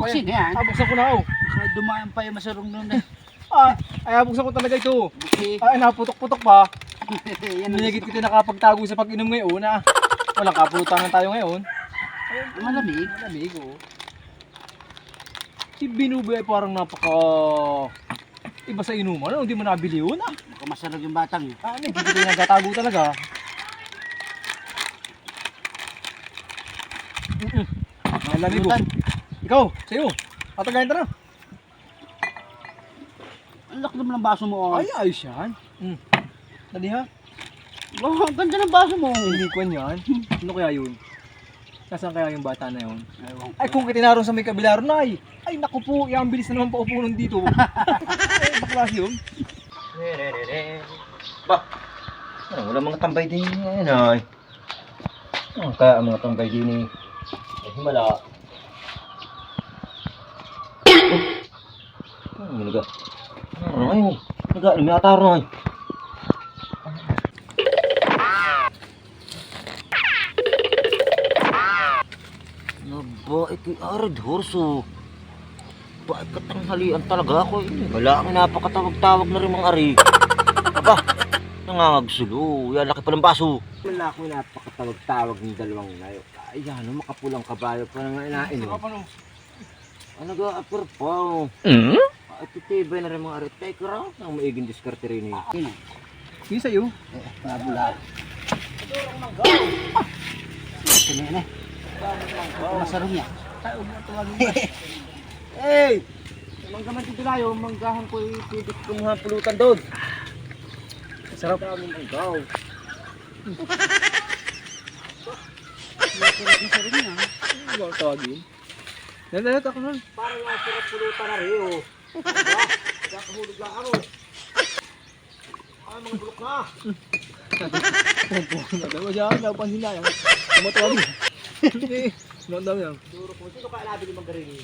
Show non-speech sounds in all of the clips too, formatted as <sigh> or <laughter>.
Buksin yan. Ah, buksan ko na oh. Kahit dumaan pa yung masarong nun eh. <laughs> Ah, ay buksan ko talaga ito. Buksi. Ay, naputok-putok pa. <laughs> Yan ang Minigit kita nakapagtago sa pag-inom ngayon ah. Walang kapulutan tayo ngayon. ang malamig. Malamig oh. Si Binubi ay parang napaka... Iba sa inuman, ano? Hindi mo nabili yun ah. Baka masarap yung batang. eh. Ah, hindi kita nagtatago talaga. Malamig oh. Ikaw, sa'yo. Tatagayin ta na. Ang laki naman ng baso mo. Ay, ayos yan. Mm. Dali ha. Oh, ang ganda ng baso mo. Hindi ko yan. Ano kaya yun? Nasaan kaya yung bata na yun? Ay, kung kitinaroon sa may kabilaron na ay. Ay, naku po, yung bilis na naman paupo nun dito. ay, baklas yun. Ba? Ano, wala mga tambay din ngayon ay. Ano kaya ang mga tambay din eh? Ay, himala. Ano, naga? Ano, ay, naga, may ataro ay. Naba, ito'y arid horso. Bakit katanghalian talaga ako eh. Wala kang napakatawag-tawag na rin mga ari. Aba, nangangagsulo. Yan, laki pa ng baso. Wala akong napakatawag-tawag ng dalawang nayo. Ay, ano, makapulang kabayo pa na nga inain. Saka Ano ga-apir pa? Hmm? Ay, titibay na rin mga ari. Teka raw, ang maiging diskarte rin eh. Yun eh. Yung sa'yo. Nabula. Ito na yan eh. Masarap niya. <laughs> Hey! Manggaman dito tayo, manggahan ko yung pidik kumuha pulutan doon. Sarap. Daming manggaw. <laughs> Masarap niya. Ano ba tawagin? Dali, ako nun. Parang nga sarap pulutan na rin oh. Kakahulog lang ako. Ay, mga bulok na. Dali mo dyan, napansin na yan. Tumatawagin. Hindi. Ano daw yan? Duro ko. Sino kaya nabili mong garini?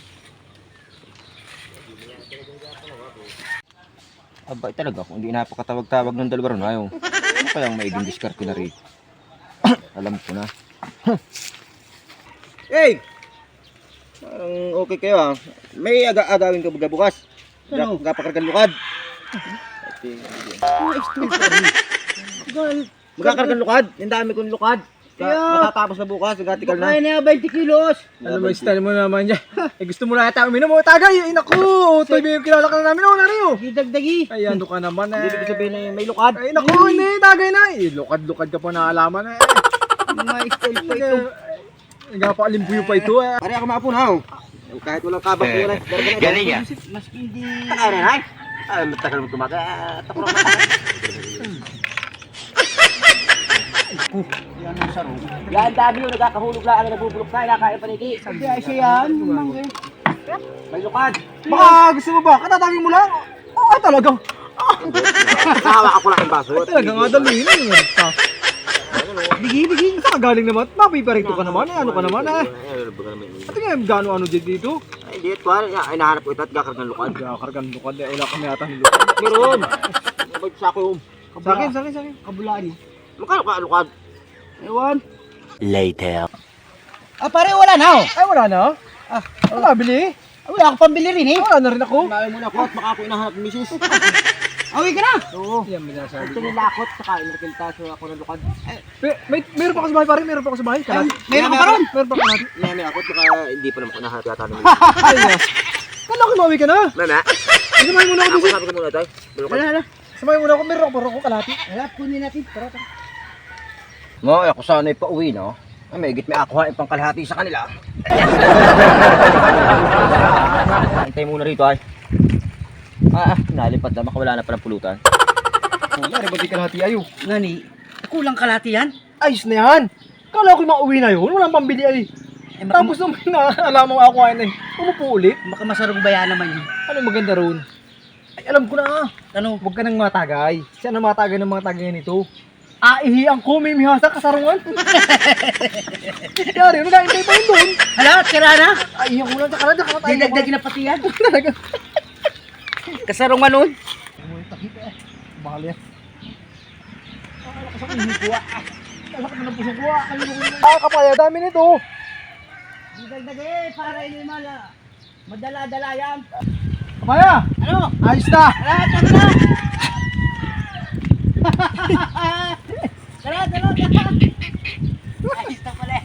Abay talaga, kung hindi napakatawag-tawag ng dalawa rin, ayaw. Ano kayang maiging diskarte na rin? Alam ko na. hey! Parang okay kayo ah. May aga-agawin ka baga bukas. Ano? Gapakargan lukad. Magkakargan lukad. Ang dami kong lukad. Ka- Yeah. Matatapos na bukas. Gatikal na. Kaya na 20 kilos. Ano ba yung style mo naman dyan? eh gusto mo na yata uminom mo tagay. Ay naku, utoy yung kilala ka na namin oh, nariyo. Didagdagi. Ay ano ka naman Hindi eh. ibig sabihin na may lukad. Ay naku, hindi tagay na. Eh, lukad-lukad ka pa na alaman eh. Mga style pa ito. Nagpakalimpuyo pa ito eh. Pare ako maapon ha. Kahit walang kabak ko na. Galing yan. Mas hindi... Taka rin ay. Ay, matagal mo tumaga. Tapos Yan ang sarong. Yan, dami yung nagkakahulog lang ang nabubulok na. Nakain paniki. Kaya siya yan. Mangga. May lukad. Baka gusto mo ba? Katatagin mo lang. Oo, ay talagang. Nahawa ako lang ang baso. Ay talaga nga dali. Bigi, bigi. Galing naman? Mapiparito ka naman eh. Ano ka naman eh. At nga, gaano ano dyan dito? Ay, di ito. Ay, nahanap ko ito at gakarag ng lukad. Nakakargan lukad eh. Wala kami yata ng lukad. Meron. May sako yung. Sa akin, sa akin, sa akin. Kabulaan. Magkano ka lukad? Ewan. Later. Ah, pare, wala na oh. Ay, wala na. Ah, wala bili. Ah, Wala akong pambili rin eh. Wala na rin ako. Kumain muna ako at baka ako inahanap ni misis. <laughs> Awi ka na. Oo. Yan, may nasabi Ito ko. nilakot, saka inakiltaso ako ng lukad. May, may, meron pa ako sa bahay, pare. Meron pa ako sa bahay. Kalahati. Meron ka pa ron. Meron pa ako kalahati. Inami ako, baka hindi pa naman ako nahanap yata ng misis. <laughs> Ay, yes. Kala ko mauwi ka na. Mama, Samayin muna ako ako dito. sabi ko muna tayo. Lukad. Hala, hala. Samayin muna ako. Meron ako, meron ako kalahati. Hala, kunin natin. Tara, tara. Nga, ako sana ay pauwi na. Ay, may git may ako hain pang kalahati sa kanila. <laughs> Antay muna rito ay. Ah, ah, nalipad na. Baka wala na palang pulutan. Wala, rin ba di kalahati ayo? Nani, kulang kalati yan. Ayos na yan. Kala ko mauwi na yun. Walang pambili ay. Eh, baka, Tapos naman na alam mo ako ay umupo ulit. baka masarong baya naman yun. Ano maganda roon? Ay, alam ko na. Ano? Huwag ka nang matagay. Siya na matagay ng mga tagay nito. Aihi ang kumimihasa kasarungan. <laughs> Yari, nag-aintay pa yun doon. Hala, tira na. Aihi ang ulan sa kanada. Kakatayin ako. Didagdagi na pati yan. <laughs> Talaga. Kasarong manon. Mahal yan. Ah, kapaya, dami nito. Didagdagi, para ini mala. Madala-dala yan. Kamaya! Ano? Ayos na! Tara, tara! <laughs> Tara, tara, tara! Ayos na pala.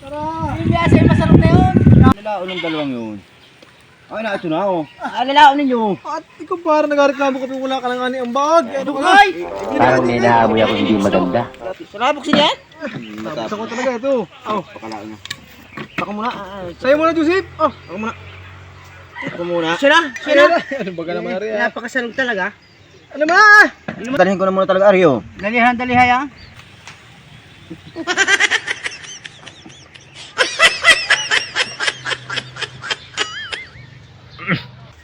Tara! Yung masarap na yun. Nalaon ng dalawang yun. Ay na, ito na oh. Alalaon ninyo. At ikaw parang nagareklamo ka wala ka lang ani ang bag. Ano ka na? Ay! Parang may nahamoy ako hindi maganda. Salabok siya yan? Tapos ako talaga ito. Oh, Pakalaan niya. Ako muna. ah, sa'yo muna Joseph. Oh, Ako muna. Ako muna. Siya na, siya na. ano ba ka naman Ari? ah? Napakasalog talaga. Ano ba? Dalhin ko na muna talaga, Aryo. Dalihan, dalihan yan. <laughs>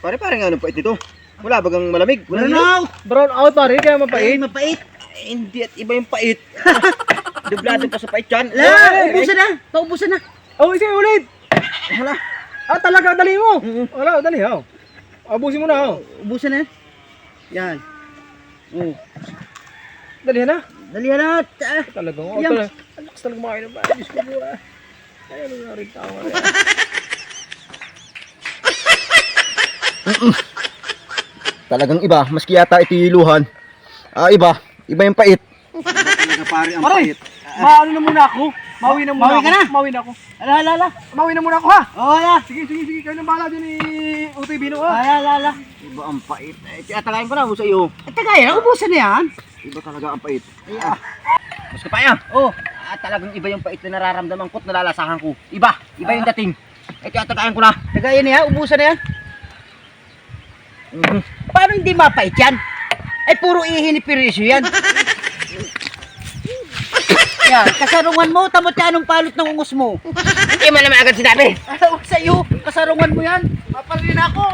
Pare, pare nga, ano pa ito? Wala bagang malamig? Wala na. na? Brown out pare, kaya Pait, mapait. mapait. Eh, hindi at iba yung pait. <laughs> Dublado pa sa pait yan. La, ubusan na. Paubusan na. Oh, isa ulit. Wala. Ah, talaga, dali mo. Wala, dali ha. Abusin mo na. Oh. Ubusan na. Yan. Oh. Dali na. Dalihan na. Ah. Talagang, oh, Yan. talaga. Ang lakas talaga makain ng bagay. Diyos ko po ah. Ay, ano nga rin tao. <laughs> <laughs> Talagang iba, maski yata itiluhan. Ah, iba. Iba yung pait. Talaga pare ang Pare, maano na muna ako. Mawi na muna Mawi ako. ka na? Mawi na ako. Ala, ala, ala. Mawi na muna ako ha. Oh, ala. Sige, sige, sige. Kayo nang bahala dyan ni Utoy Bino Ala, ha. ala, ala. Iba ang pait. Eh, tiyatagayin ko na mo sa iyo. At tagay, ubusan na yan. Iba talaga ang pait. Ah. Mas kapaya. Oh, ah, talagang iba yung pait na nararamdaman ko at nalalasahan ko. Iba, iba yung dating. Eh, tiyatagayin ko na. Tagayin na yan, ubusan na yan. Mhm. Paano hindi mapait yan? Ay, puro ihi ni Pirisyo yan. yan, kasarungan mo, tamot ka anong palot ng ungus mo. Hindi mo naman agad sinabi. Ano sa iyo? Kasarungan mo yan. Mapalin ako.